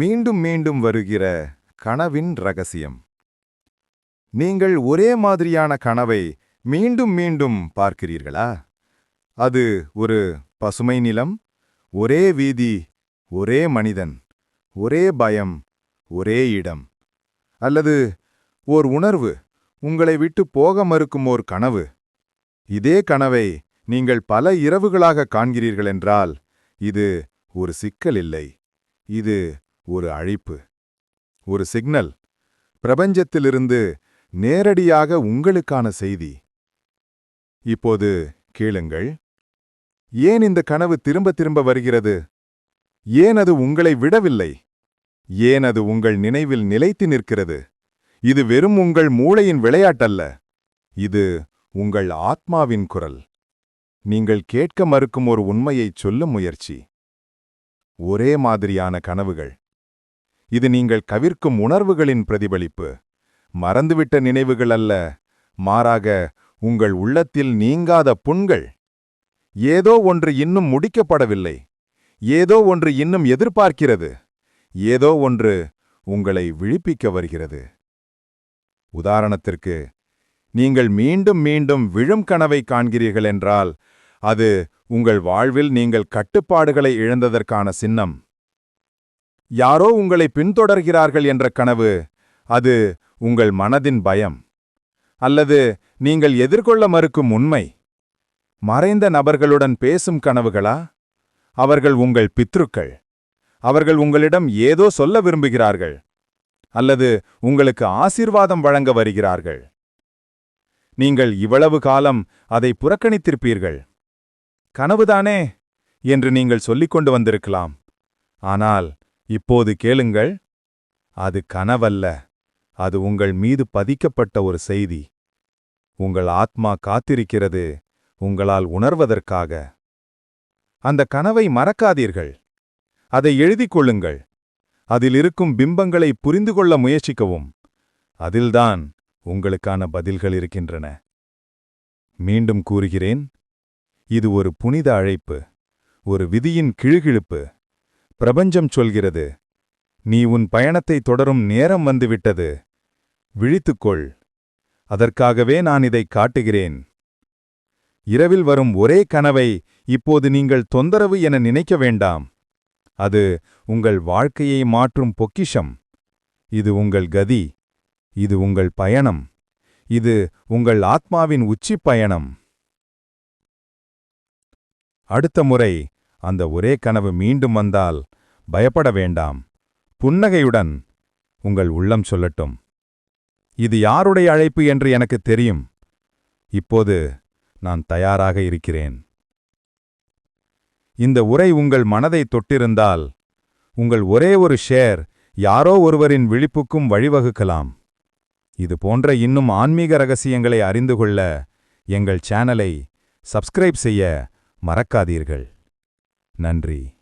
மீண்டும் மீண்டும் வருகிற கனவின் ரகசியம். நீங்கள் ஒரே மாதிரியான கனவை மீண்டும் மீண்டும் பார்க்கிறீர்களா? அது ஒரு பசுமை நிலம் ஒரே வீதி ஒரே மனிதன் ஒரே பயம் ஒரே இடம். அல்லது ஓர் உணர்வு உங்களை விட்டு போக மறுக்கும் ஓர் கனவு. இதே கனவை நீங்கள் பல இரவுகளாக காண்கிறீர்கள் என்றால் இது ஒரு சிக்கல் இல்லை. இது ஒரு அழைப்பு ஒரு சிக்னல். பிரபஞ்சத்திலிருந்து நேரடியாக உங்களுக்கான செய்தி. இப்போது கேளுங்கள். ஏன் இந்த கனவு திரும்ப திரும்ப வருகிறது? ஏன் அது உங்களை விடவில்லை? ஏன் அது உங்கள் நினைவில் நிலைத்து நிற்கிறது? இது வெறும் உங்கள் மூளையின் விளையாட்டல்ல. இது உங்கள் ஆத்மாவின் குரல். நீங்கள் கேட்க மறுக்கும் ஒரு உண்மையைச் சொல்லும் முயற்சி. ஒரே மாதிரியான கனவுகள். இது நீங்கள் கவிர்க்கும் உணர்வுகளின் பிரதிபலிப்பு. மறந்துவிட்ட நினைவுகள் அல்ல மாறாக உங்கள் உள்ளத்தில் நீங்காத புண்கள். ஏதோ ஒன்று இன்னும் முடிக்கப்படவில்லை. ஏதோ ஒன்று இன்னும் எதிர்பார்க்கிறது. ஏதோ ஒன்று உங்களை விழிப்பிக்க வருகிறது. உதாரணத்திற்கு நீங்கள் மீண்டும் மீண்டும் விழும் கனவை காண்கிறீர்கள் என்றால் அது உங்கள் வாழ்வில் நீங்கள் கட்டுப்பாடுகளை இழந்ததற்கான சின்னம். யாரோ உங்களை பின்தொடர்கிறார்கள் என்ற கனவு அது உங்கள் மனதின் பயம். அல்லது நீங்கள் எதிர்கொள்ள மறுக்கும் உண்மை. மறைந்த நபர்களுடன் பேசும் கனவுகளா? அவர்கள் உங்கள் பித்ருக்கள். அவர்கள் உங்களிடம் ஏதோ சொல்ல விரும்புகிறார்கள். அல்லது உங்களுக்கு ஆசீர்வாதம் வழங்க வருகிறார்கள். நீங்கள் இவ்வளவு காலம் அதை புறக்கணித்திருப்பீர்கள். கனவுதானே என்று நீங்கள் சொல்லிக் கொண்டு வந்திருக்கலாம். ஆனால் இப்போது கேளுங்கள் அது கனவல்ல அது உங்கள் மீது பதிக்கப்பட்ட ஒரு செய்தி. உங்கள் ஆத்மா காத்திருக்கிறது உங்களால் உணர்வதற்காக. அந்த கனவை மறக்காதீர்கள். அதை எழுதிக் கொள்ளுங்கள். அதில் இருக்கும் பிம்பங்களை புரிந்து கொள்ள முயற்சிக்கவும். அதில்தான் உங்களுக்கான பதில்கள் இருக்கின்றன. மீண்டும் கூறுகிறேன் இது ஒரு புனித அழைப்பு ஒரு விதியின் கிழுகிழுப்பு. பிரபஞ்சம் சொல்கிறது நீ உன் பயணத்தை தொடரும் நேரம் வந்துவிட்டது. விழித்துக்கொள். அதற்காகவே நான் இதை காட்டுகிறேன். இரவில் வரும் ஒரே கனவை இப்போது நீங்கள் தொந்தரவு என நினைக்க வேண்டாம். அது உங்கள் வாழ்க்கையை மாற்றும் பொக்கிஷம். இது உங்கள் கதி. இது உங்கள் பயணம். இது உங்கள் ஆத்மாவின் உச்சிப் பயணம். அடுத்த முறை அந்த ஒரே கனவு மீண்டும் வந்தால் பயப்பட வேண்டாம். புன்னகையுடன் உங்கள் உள்ளம் சொல்லட்டும். இது யாருடைய அழைப்பு என்று எனக்கு தெரியும். இப்போது நான் தயாராக இருக்கிறேன். இந்த உரை உங்கள் மனதை தொட்டிருந்தால் உங்கள் ஒரே ஒரு ஷேர் யாரோ ஒருவரின் விழிப்புக்கும் வழிவகுக்கலாம். இது போன்ற இன்னும் ஆன்மீக ரகசியங்களை அறிந்து கொள்ள எங்கள் சேனலை சப்ஸ்கிரைப் செய்ய மறக்காதீர்கள். நன்றி.